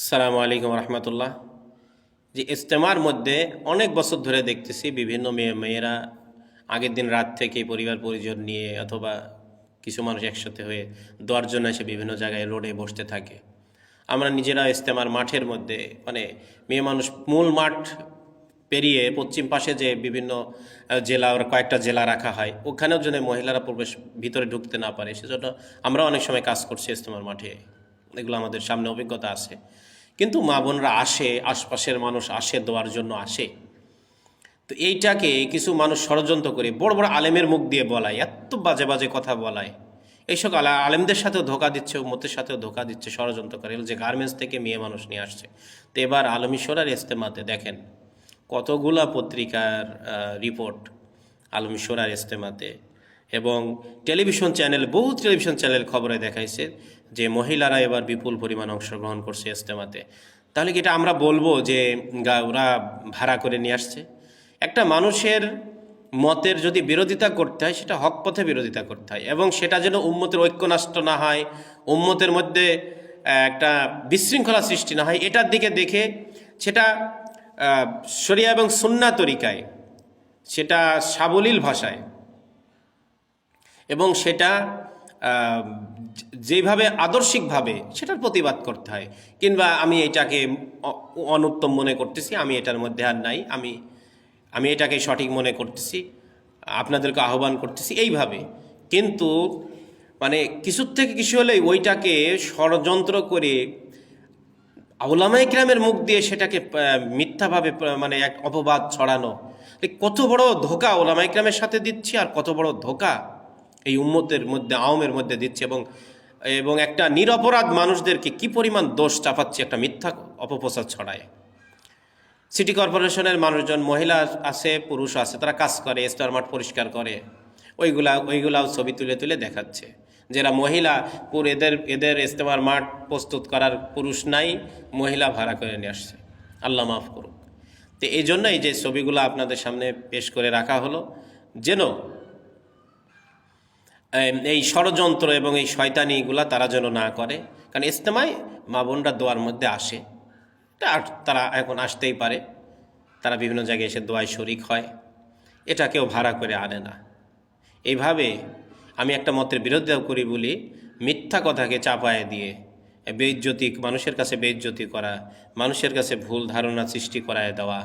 আসসালামু আলাইকুম রহমতুল্লাহ। যে ইজতেমার মধ্যে অনেক বছর ধরে দেখতেছি বিভিন্ন মেয়ে মেয়েরা আগের দিন রাত থেকে পরিবার পরিজন নিয়ে অথবা কিছু মানুষ একসাথে হয়ে দোয়ার জন্য এসে বিভিন্ন জায়গায় রোডে বসতে থাকে। আমরা নিজেরা ইজতেমার মাঠের মধ্যে মানে মেয়ে মানুষ মূল মাঠ পেরিয়ে পশ্চিম পাশে যে বিভিন্ন জেলা কয়েকটা জেলা রাখা হয়, ওখানেও যেন মহিলারা প্রবেশ ভিতরে ঢুকতে না পারে, সেজন্য আমরা অনেক সময় কাজ করছি ইজতেমার মাঠে। এগুলো আমাদের সামনে অভিজ্ঞতা আছে। কিন্তু মা বোনরা আসে, আশপাশের মানুষ আসে, দেওয়ার জন্য আসে। তো এইটাকে কিছু মানুষ ষড়যন্ত্র করে, বড় বড় আলেমের মুখ দিয়ে বলায়, এত বাজে বাজে কথা বলায়। এইসব আলা আলেমদের সাথেও ধোকা দিচ্ছে, উম্মতের সাথেও ধোকা দিচ্ছে, ষড়যন্ত্র করে। যে গার্মেন্টস থেকে মেয়ে মানুষ নিয়ে আসছে। তো এবার আলমিশোরার ইস্তেমাতে দেখেন, কতগুলা পত্রিকার রিপোর্ট আলমিশোরার ইস্তেমাতে এবং টেলিভিশন চ্যানেল বহু টেলিভিশন চ্যানেল খবরে দেখাইছে যে মহিলারা এবার বিপুল পরিমাণ অংশগ্রহণ করছে ইস্তেমাতে তাহলে কি এটা আমরা বলব যে ওরা ভাড়া করে নিয়ে আসছে? একটা মানুষের মতের যদি বিরোধিতা করতে হয়, সেটা হক পথে বিরোধিতা করতে হয় এবং সেটা যেন উম্মতের ঐক্য নষ্ট না হয়, উম্মতের মধ্যে একটা বিশৃঙ্খলা সৃষ্টি না হয়, এটার দিকে দেখে সেটা শরিয়া এবং সুন্না তরিকায়, সেটা সাবলীল ভাষায় এবং সেটা যেভাবে আদর্শিকভাবে সেটার প্রতিবাদ করতে হয়। কিংবা আমি এটাকে অনুত্তম মনে করতেছি, আমি এটার মধ্যে আর নাই, আমি আমি এটাকে সঠিক মনে করতেছি, আপনাদেরকে আহ্বান করতেছি, এইভাবে। কিন্তু মানে কিছুর থেকে কিছু হলে ওইটাকে ষড়যন্ত্র করে আউলামা ইকরামের মুখ দিয়ে সেটাকে মিথ্যাভাবে মানে এক অপবাদ ছড়ানো। কত বড় ধোকা ওলামা ইকরামের সাথে দিচ্ছি আর কত বড় ধোকা। এই উম্মতের মধ্যে আওমের মধ্যে দিচ্ছে এবং এবং একটা নিরপরাধ মানুষদেরকে কি পরিমাণ দোষ চাপাচ্ছে একটা মিথ্যা অপপ্রচার ছড়ায়। সিটি কর্পোরেশনের মানুষজন, মহিলা আছে, পুরুষ আছে, তারা কাজ করে স্টার মাঠ পরিষ্কার করে। ওইগুলা, ওইগুলাও ছবি তুলে তুলে দেখাচ্ছে। যারা মহিলা এদের এদের ইস্তেমার মাঠ প্রস্তুত করার পুরুষ নাই, মহিলা ভাড়া করে নিয়ে আসছে। আল্লাহ মাফ করুক। তো এই জন্যই যে ছবিগুলো আপনাদের সামনে পেশ করে রাখা হলো, যেন এই ষড়যন্ত্র এবং এই শয়তানিগুলা তারা যেন না করে। কারণ ইস্তেমায় মা বোনরা দোয়ার মধ্যে আসে। তারা এখন আসতেই পারে। তারা বিভিন্ন জায়গায় এসে দোয়ায় শরিক হয়। এটা কেউ ভাড়া করে আনে না। এইভাবে আমি একটা মতের বিরোধিতা করি বলি, মিথ্যা কথাকে চাপায় দিয়ে বেইজ্জতি মানুষের কাছে বেইজ্জতি করা, মানুষের কাছে ভুল ধারণা সৃষ্টি করায় দেওয়া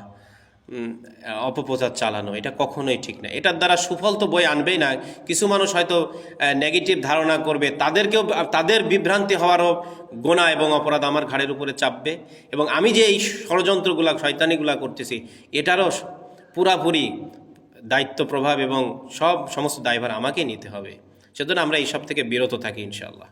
অপপ্রচার চালানো, এটা কখনোই ঠিক না। এটার দ্বারা সুফল তো বই আনবেই না। কিছু মানুষ হয়তো নেগেটিভ ধারণা করবে, তাদেরকেও, তাদের বিভ্রান্তি হওয়ারও গোনা এবং অপরাধ আমার ঘাড়ের উপরে চাপবে। এবং আমি যে এই ষড়যন্ত্রগুলা, শয়তানিগুলা করতেছি, এটারও পুরাপুরি দায়িত্ব, প্রভাব এবং সব সমস্ত দায়ভার আমাকেই নিতে হবে। সেজন্য আমরা এইসব থেকে বিরত থাকি, ইনশাআল্লাহ।